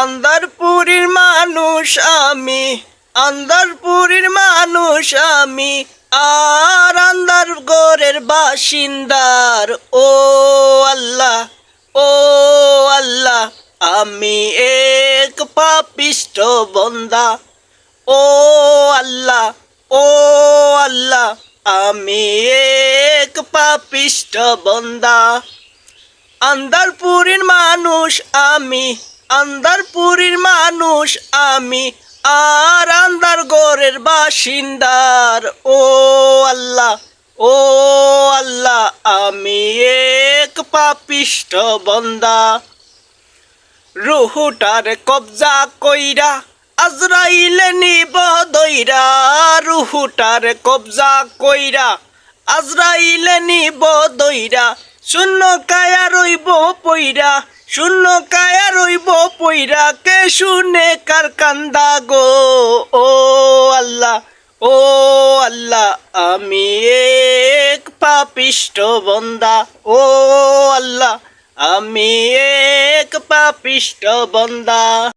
আন্দারপুরীর মানুষ আমি, আন্দারপুরীর মানুষ আমি, আর আন্দার গড়ের বাসিন্দার, ও আল্লাহ ও আল্লাহ, আমি এক পাপিষ্ট বন্দা, ও আল্লাহ ও আল্লাহ, আমি এক পাপিষ্ট বন্দা, আন্দারপুরীর মানুষ আমি আন্দারপুরীর মানুষ আমি, আর আন্দার গড়ের বাসিন্দার। ও আল্লাহ ও আল্লাহ, আমি এক পাপিষ্ট বন্দা। রুহুটার কবজা কইরা, আজরাইলে নিব দইরা। রুহুটার কবজা কইরা, আজরাইলে নিব দইরা। শূন্য কায়া রইব পইরা শূন্য কায়া রইব পইরা কে শুনে কার কান্দা গো? ও আল্লাহ ও আল্লাহ, আমি এক পাপিষ্ট বন্দা। ও আল্লাহ, আমি এক পাপিষ্ট বন্দা।